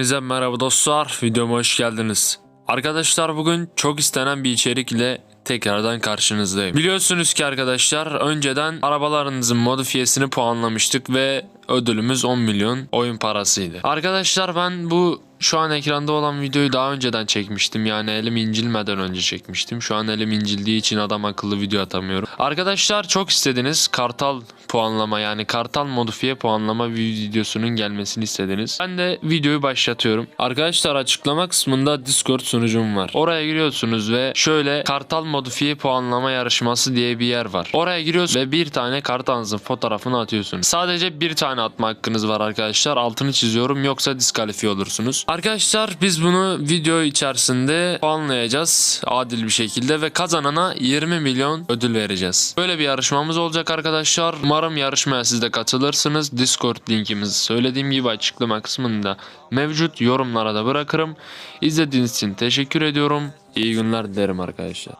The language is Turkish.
Hepinize merhaba dostlar. Videoma hoş geldiniz. Arkadaşlar bugün çok istenen bir içerik ile tekrardan karşınızdayım. Biliyorsunuz ki arkadaşlar önceden arabalarınızın modifiyesini puanlamıştık ve ödülümüz 10 milyon oyun parasıydı. Arkadaşlar ben bu şu an ekranda olan videoyu daha önceden çekmiştim. Yani elim incilmeden önce çekmiştim. Şu an elim incildiği için adam akıllı video atamıyorum. Arkadaşlar çok istediniz. Kartal puanlama yani kartal modifiye puanlama videosunun gelmesini istediniz. Ben de videoyu başlatıyorum. Arkadaşlar açıklama kısmında Discord sunucum var. Oraya giriyorsunuz ve şöyle kartal modifiye puanlama yarışması diye bir yer var. Oraya giriyorsunuz ve bir tane kartalınızın fotoğrafını atıyorsunuz. Sadece bir tane atma hakkınız var arkadaşlar. Altını çiziyorum yoksa diskalifiye olursunuz. Arkadaşlar biz bunu video içerisinde puanlayacağız adil bir şekilde ve kazanana 20 milyon ödül vereceğiz. Böyle bir yarışmamız olacak arkadaşlar. Umarım yarışmaya siz de katılırsınız. Discord linkimiz söylediğim gibi açıklama kısmında mevcut. Yorumlara da bırakırım. İzlediğiniz için teşekkür ediyorum. İyi günler dilerim arkadaşlar.